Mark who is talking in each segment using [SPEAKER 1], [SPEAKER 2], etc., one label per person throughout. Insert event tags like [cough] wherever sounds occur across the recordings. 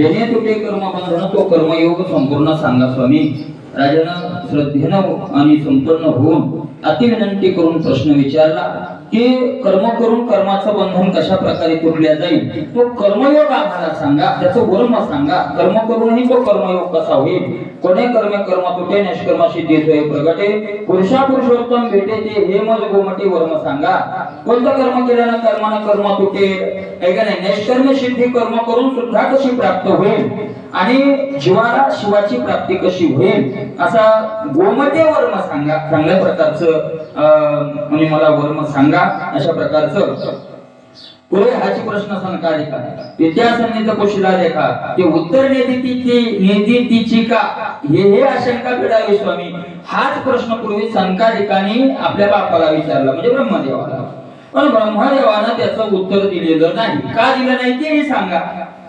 [SPEAKER 1] जेणे तुटे कर्म बंधन तो कर्मयोग संपूर्ण सांगा स्वामी. राजानं श्रद्धेनं आणि संपन्न होऊन अति विनंती करून प्रश्न विचारला की कर्म करून कर्माचं बंधन कशा प्रकारे तुटल्या जाईल? तो कर्मयोग आम्हाला सांगा त्याचं वर्म सांगा. कर्म करूनही तो कर्मयोग कसा होईल? कोणे कर्म कर्म तुटे निष्कर्माशी सिद्धी सोय प्रगटे? पुरुषा पुरुषोत्तम भेटे ते हे मज गोमटी वर्म सांगा. कोणतं कर्म केल्यानं कर्मानं कर्म तुटे? आहे का नाही? निष्कर्म सिद्धी कर्म करून सुद्धा कशी प्राप्त होईल? आणि जीवाला शिवाची प्राप्ती कशी होईल? असा गोमते वर्म सांगा. चांगल्या प्रकारचं अं, म्हणजे मला वर्म सांगा. अशा प्रकारचं. पुढे हाची प्रश्न संकारिका इतिहासांनी कोशिला रेखा ते उत्तर नेदितीची नेदितीची का? हे हे आशंका फेडावी स्वामी. हाच प्रश्न पूर्वी संकारिकाने आपल्या बापाला विचारला म्हणजे ब्रह्मदेवाला. पण ब्रह्मदेवानं त्याचं उत्तर दिलेलं नाही. का दिलं नाही तेही सांगा.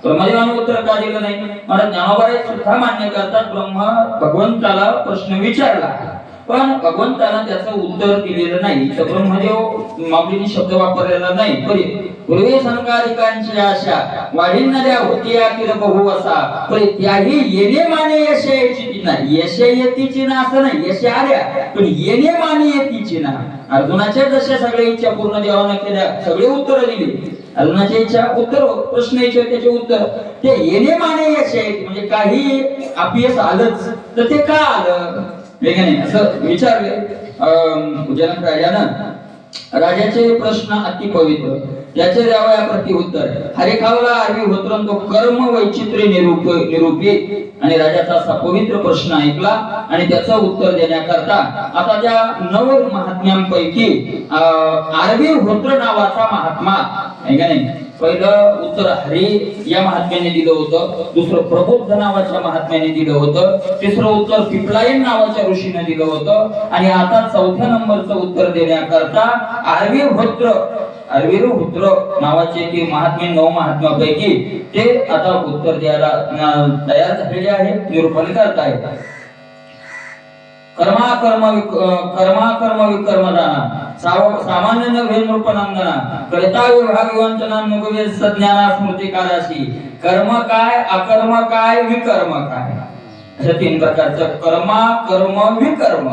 [SPEAKER 1] ब्रह्मदेवानं उत्तर का दिलं नाही? मला ज्ञानोबाई सुद्धा मान्य करतात. ब्रह्म भगवंताला प्रश्न विचारला. पण भगवंतानं त्याचं उत्तर दिलेलं नाही. तर ब्रह्मदेव म्हणजे माऊलीने शब्द वापरलेला नाही. परी पूर्वी संकारिकांची आशा वाढींनद्या होती किर बहु असा. परी त्याही येणे माने यश यायची ना यश येतीची ना असं नाही. यश आल्या पण येणे माने येतीची ना. अर्जुनाच्या जशा सगळ्या इच्छा पूर्ण देवानं केल्या सगळे उत्तर दिली. अर्जुनाच्या इच्छा उत्तर प्रश्न इच्छा त्याचे उत्तर ते येणे माने यश आहे म्हणजे काही अपयश आलंच तर ते का आलं? वेगाने. असं विचारले अं, जनक राजानं राजाचे प्रश्न अति पवित्र. त्याचे द्यावया प्रति उत्तर हरिखावला आरवी होतरन तो कर्म वैचित्र्य निरूप निरूपी. आणि राजाचा असा पवित्र प्रश्न ऐकला आणि त्याचं उत्तर देण्याकरता आता त्या नव महात्म्यांपैकी अं, आरवी होत्र नावाचा महात्मा आहे नाही? पहिलं उत्तर हरी या महात्म्याने दिलं होतं दुसरं प्रबोध नावाच्या महात्म्याने दिलं होतं तिसरं उत्तर पिपलायन नावाच्या ऋषीने दिलं होतं आणि आता चौथ्या नंबरचं उत्तर देण्याकरता आर्वीभद्र होत्र अरवीर नावाचे ते महात्मे नऊ महात्म्यापैकी ते आता उत्तर द्यायला तयार झालेले आहेत निरूपण करत आहेत कर्माकर्म कर्माकर्म विकर्मदाना. कर्म विकर्म साव- सामान्य नव्हे नृपनंदना विभाग विवंचना नुगवे सज्ञाना कार्याशी कर्म काय? अकर्म काय? विकर्म काय? अशा तीन प्रकारचं कर्मा कर्म विकर्म.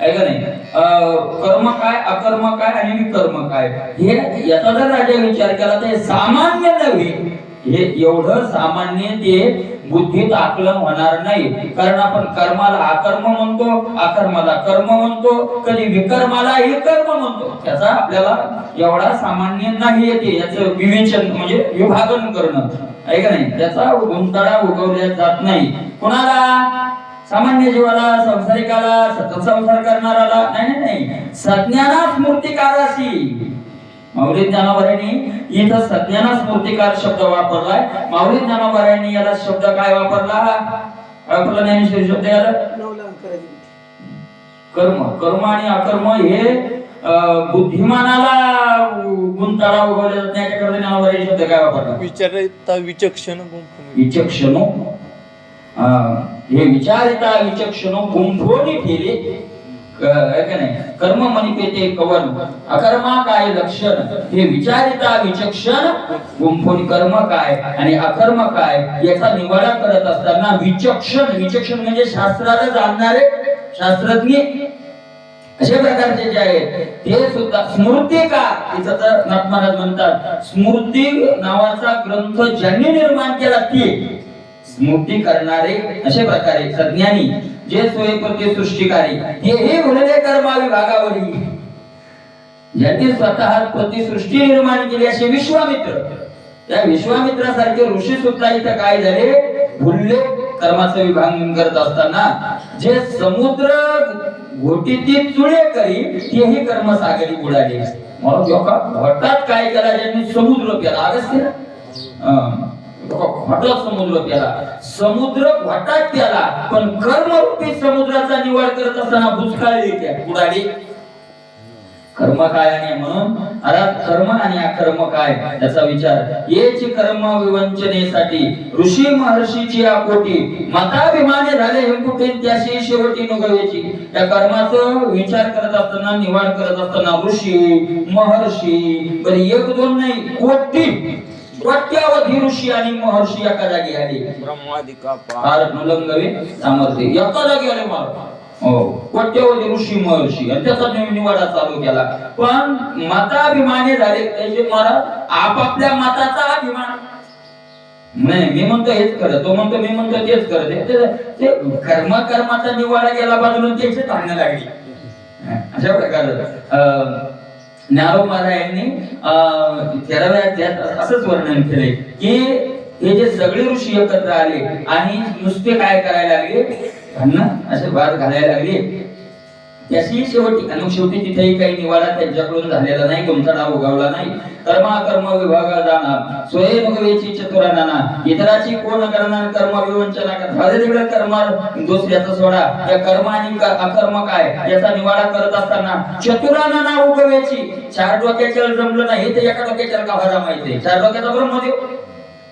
[SPEAKER 1] आहे का नाही? अं, कर्म काय? अकर्म काय? आणि विकर्म काय? हे याचा जर राजा विचार केला तर सामान्य नव्हे हे एवढं सामान्य ते बुद्धीत आकलन होणार नाही. कारण आपण कर्माला अकर्म म्हणतो अकर्माला कर्म म्हणतो कधी विकर्माला हे कर्म म्हणतो. त्याचा आपल्याला एवढा सामान्य नाही येते. याचं विवेचन म्हणजे विभागन करणं. आहे का नाही? त्याचा गुंताळा उगवल्या जात नाही. कोणाला? सामान्य जीवाला संसारिकाला सतत संसार करणाराला. नाही नाही नाही. मूर्तिकाराशी. माऊली ज्ञानोबाऱ्यांनी इथं सज्ञाना स्मृतिकार शब्द वापरलाय. माऊली ज्ञानोबाऱ्यांनी याला शब्द काय वापरला? वापरला ज्ञानेश्वरी शब्द याला? कर्म. कर्म आणि अकर्म हे बुद्धिमानाला गुंताळा नाही. याच्याकरता ज्ञानोबाऱ्यांनी शब्द काय वापरला?
[SPEAKER 2] विचारता विचक्षण
[SPEAKER 1] विचक्षणो. हे विचारिता विचक्षणो गुंफोनी ठेले का नाही? कर्म मनिपेते कवन? अकर्मा काय लक्षण? हे विचारिता विचक्षण गुंफून कर्म काय आणि अकर्म काय याचा निवाडा करत असताना विचक्षण विचक्षण म्हणजे शास्त्राला जाणणारे शास्त्रज्ञ. अशा प्रकारचे जे आहेत ते सुद्धा स्मृतिकार इथं तर नाथ महाराज म्हणतात स्मृती नावाचा ग्रंथ ज्यांनी निर्माण केला ते मुक्ती करणारे असे प्रकारे सज्ञानी जे स्वयंप्रती सृष्टिकारी हे उरले कर्मा विभागावरी ज्यांनी स्वतः प्रतिसृष्टी निर्माण केली असे विश्वामित्र त्या विश्वामित्रासारखे ऋषी सुद्धा इथं काय झाले? भुल्ले. कर्माचं विभाग करत असताना जे समुद्र घोटीतील चुळे करी तेही कर्मसागरी बुडाले म्हणून लोका घटात काय केला ज्यांनी समुद्र केला. अगस्त्य अं, लोका घटात समुद्र प्याला. समुद्र घटात त्याला पण कर्मरूपी समुद्राचा निवाड करत असताना भुसकाळली येते बुडाली कर्म काय आणि म्हणून? अरा कर्म आणि अकर्म काय? त्याचा विचार. येच कर्म विवंचनेसाठी. ऋषी महर्षीची या कोटी मताभिमाने झाले हेमकुटे त्याशी शेवटी नुगवेची. त्या कर्माचं विचार करत असताना निवाड करत असताना ऋषी महर्षी बरं एक दोन नाही कोटी. कोट्यावधी ऋषी आणि महर्षी एका जागी आले. फार नुलंगवे सामर्थ्य. एका जागी आले मला हो. कोट्यावधी ऋषी महर्षी. आणि त्याचा निवाडा चालू केला. पण मताभिमानी झाले. त्याचे महाराज आपापल्या मताचा अभिमान. नाही मी म्हणतो हेच खरं. तो म्हणतो मी म्हणतो तेच खरं. ते- कर्म कर्माचा निवाडा गेला बाजूला त्याची भांडणं लागली. अशा प्रकारे. ज्ञानोबा महाराजांनी अं, तेराव्या अध्यायात असंच वर्णन केलंय की हे जे सगळे ऋषी एकत्र आले आणि नुसते काय करायला लागले? त्यांना असे वाद घालायला लागले. त्याची शेवटी आणि शेवटी तिथेही काही निवाडा त्यांच्याकडून झालेला नाही गुंतडा नाव उगावला नाही. कर्मा विभागा जाणार. स्वयंभवेची चतुराना इतराची कोण करणार कर्म विवंचना करणार? तिकडे कर्म दुसऱ्याचा सोडा. या कर्म आणि अकर्म काय? याचा निवाडा करत असताना चतुरा ना उगवेची. चार डोक्याच्या जमलं नाही ते एका डोक्याच्या गाभारा माहिती चार डोक्याचा ब्रह्मदेव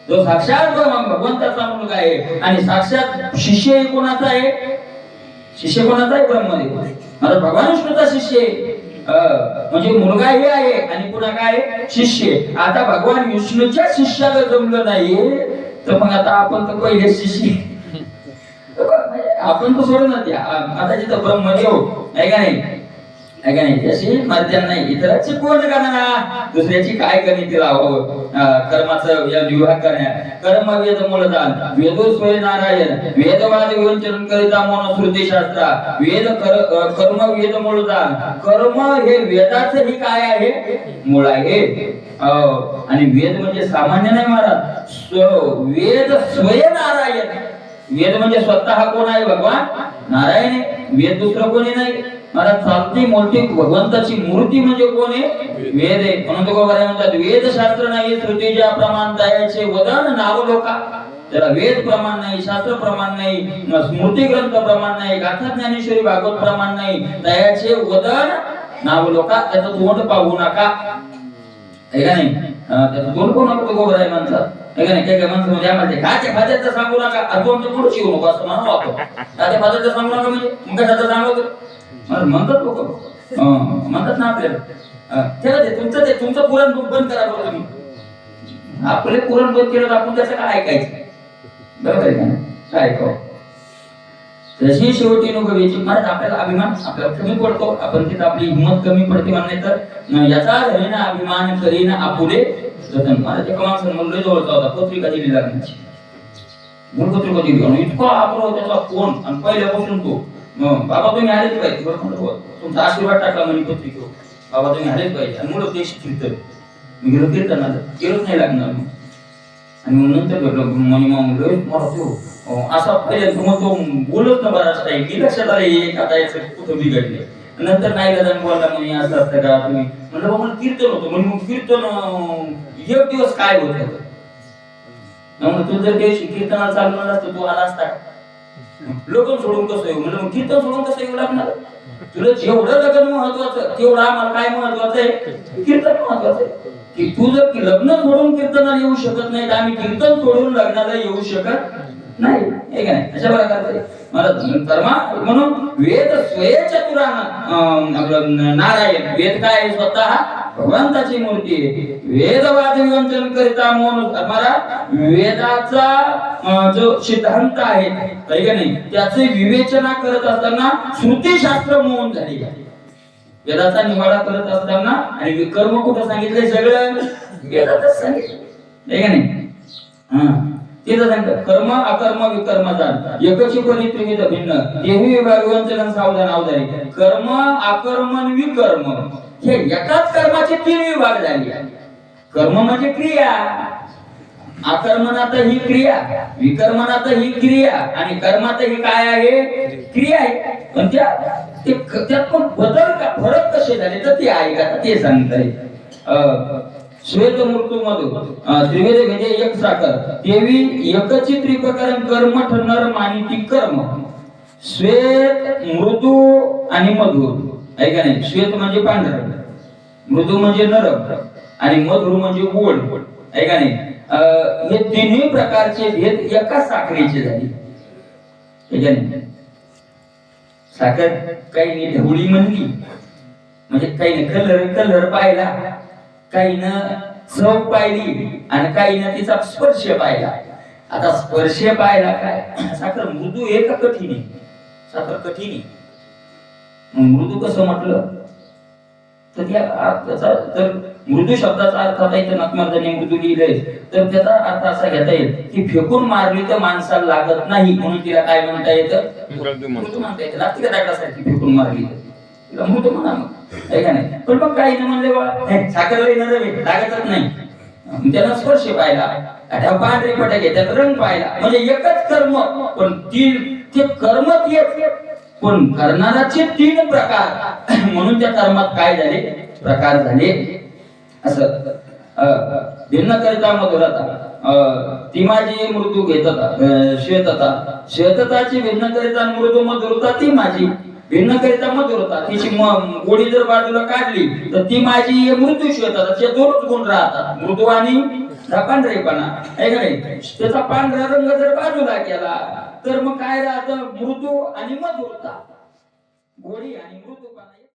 [SPEAKER 1] जो साक्षात भगवंताचा मुलगा आहे. आणि साक्षात शिष्य कोणाचा आहे? शिष्य कोणाचा आहे ब्रह्मदेव आता भगवान विष्णूचा शिष्य आहे म्हणजे मुलगा हे आहे आणि पुन्हा काय? शिष्य आहे. आता भगवान विष्णूच्या शिष्याला जमलं नाही तर मग आता आपण तर पहिले शिष्य [laughs] आपण तर सोडून द्या आता जिथं ब्रह्मदेव नाही आहे का नाही त्याशी माध्यम नाही. इतराची कोण करणार? दुसऱ्याची काय गणिती लावावं अं, कर्माचं या विवाह करण्या कर्म वेद मूलदान. वेदो स्वय नारायण. वेदवाद विवंचन करिता म्हणून श्रुती वेद कर कर्म वेद मूलदान. कर्म हे वेदाच ही काय आहे? मूळ आहे. आणि वेद म्हणजे सामान्य नाही महाराज. वेद स्वय नारायण. वेद म्हणजे स्वतः कोण आहे भगवान? नारायण आहे. वेद दुसरं कोणी नाही. आता चालती मोठी भगवंताची मूर्ती म्हणजे कोण आहे? वेद आहे. म्हणून तो काय म्हणतात वेदशास्त्र नाही श्रुतीच्या प्रमाण दयाचे वदन नाव लोका त्याला वेद प्रमाण नाही शास्त्र प्रमाण नाही स्मृती ग्रंथ प्रमाण नाही गाथा ज्ञानेश्वरी भागवत प्रमाण नाही दयाचे वदन नाव लोका त्याचं तोंड पाहू नका. हे का नाही त्याचं तोंड कोण नको गोबर आहे म्हणतात. आहे म्हणजे सांगू नका. आणि तोंड पुढे शिवू नको असं म्हणून वाटतो खाते फाद्याचं सांगू नका म्हणजे मग कशाचं सांगू म्हणतात लोक. म्हणतात ना आपल्याला. ठेवा ते तुमचं ते तुमचं पुराण बंद करा बरं तुम्ही. आपले पुरण बंद केलं तर आपण त्याचं काय ऐकायचं? बरोबर आहे का काय ऐकावं? तशी शेवटी नको व्हायची आपल्याला अभिमान आपल्याला कमी पडतो. आपण तिथं आपली हिंमत कमी पडते म्हणणे तर याचा अभिमान करीन आपुले. जतन महाराज एका माणसानं म्हणलं जवळचा होता पत्रिका दिली लागण्याची मूलपत्रिका दिली आणि इतका आग्रह त्याचा फोन आणि पहिल्यापासून तो अं, बाबा तुम्ही आलेच पाहिजे बरं म्हणलं "हो, तुमचा आशीर्वाद टाकला म्हणे पत्रिकेवर बाबा तुम्ही आलेच पाहिजे आणि मुलं ते कीर्तन मी गेलो कीर्तनाला गेलोच नाही लागणार मग आणि मग नंतर भेटलो म्हणे मग लय मला तो अं, असा पहिल्यांदा मग तो बोलत ना बराच टाईम मी लक्षात आलं एक आता याचं कुठं बिघडले नंतर नाही का बोलला म्हणे असं असतं का तुम्ही म्हणलं बाबा मला कीर्तन होतं म्हणजे मग कीर्तन अं, एक दिवस काय होत म्हणून तू जर दिवशी कीर्तनाला चालू म्हणलास तर तू आला असता लोक सोडून कसं येऊ? म्हणजे कीर्तन सोडून कसं येऊ लागणार? तुला जेवढं लग्न महत्वाचं तेवढं आम्हाला काय महत्वाचं आहे? कीर्तन महत्वाचं आहे. की तू जर लग्न सोडून कीर्तनाला येऊ शकत नाही तर आम्ही कीर्तन सोडून लग्नाला येऊ शकत नाही. हे काय अशा प्रकारचं मला कर्मा म्हणून वेद स्वयचतुरान आपलं नारायण वेद काय आहे? स्वतः? भगवंताची मूर्ती आहे. वाचन करिता म्हणून मला वेदाचा जो सिद्धांत आहे का नाही? त्याचे विवेचना करत असताना श्रुतीशास्त्र मौन झाली. वेदाचा निवाडा करत असताना आणि विकर्म कुठं सांगितले सगळं? वेदातच सांगितलं. का नाही? हा. तिथं सांगतात कर्म अकर्म विकर्म जाण. एकची परी त्रिविध भिन्न. देवी विभागवंचन सावधान अवधारी कर्म अकर्म विकर्म. हे एकाच कर्माचे तीन विभाग झाले. कर्म म्हणजे क्रिया. आकर्मणात ही क्रिया विकर्मणात ही क्रिया आणि कर्मात ही काय आहे? क्रिया आहे. पण त्या त्यात पण बदल का फरक कसे झाले तर ते आहे का ते सांगताय. श्वेत मृत्यू मधून त्रिवेद भेदे म्हणजे एक साखर. देवी एकची त्रिप्रकरण कर्म ठरणार मानिती कर्म. श्वेत मृदू आणि मधुर. आहे का नाही? श्वेत म्हणजे पांढर मृदू म्हणजे नरम आणि मधुर म्हणजे गोड आहे का नाही? अं, हे तिन्ही प्रकारचे भेद एका साखरेचे झाले. आहे नाही? साखर काही ढवळी म्हणली म्हणजे काही कलर कलर पाहिला काही न चव पाहिली आणि काही ना तिचा स्पर्श पाहिला. आता स्पर्श पाहिला काय? साखर मृदू आहे का कठीण आहे. साखर कठीण आहे. मृदू कसं म्हटलं? तर त्या अर्थाचा तर मृदू शब्दाचा अर्थ आता इथे नकमर्दाने मृदू लिहिलंय. तर त्याचा अर्थ असा घेता येईल की फेकून मारली तर माणसाला लागत नाही म्हणून तिला काय म्हणता येतं?
[SPEAKER 2] मृदू म्हणतो.
[SPEAKER 1] येतं. लागते का फेकून मारली. तिला मृदू म्हणा मग. का नाही? पण मग काही म्हणले बा हे, लागतच नाही. त्यानं स्पर्श पाहिला त्या पांढरे फटाके त्यात रंग पाहिला म्हणजे एकच कर्म पण ती ते कर्म तेच पण करणाराचे तीन प्रकार. म्हणून त्या कर्मात काय झाले? प्रकार झाले. असं. भिन्न करिता मधुरता ती माझी मृत्यू घेतता अं, श्वेतता श्वेतताची भिन्न करिता मृदू मधुरता ती माझी भिन्न करिता मधुरता तिची गोडी जर बाजूला काढली तर ती माझी मृत्यू श्वेतता त्याचे दोनच गुण राहतात. मृदू आणि हा पांढरेपणा आहे का नाही? त्याचा पांढरा रंग जर बाजूला केला तर मग काय राहतं? मृदू आणि मधुरता. गोडी आणि मृदू.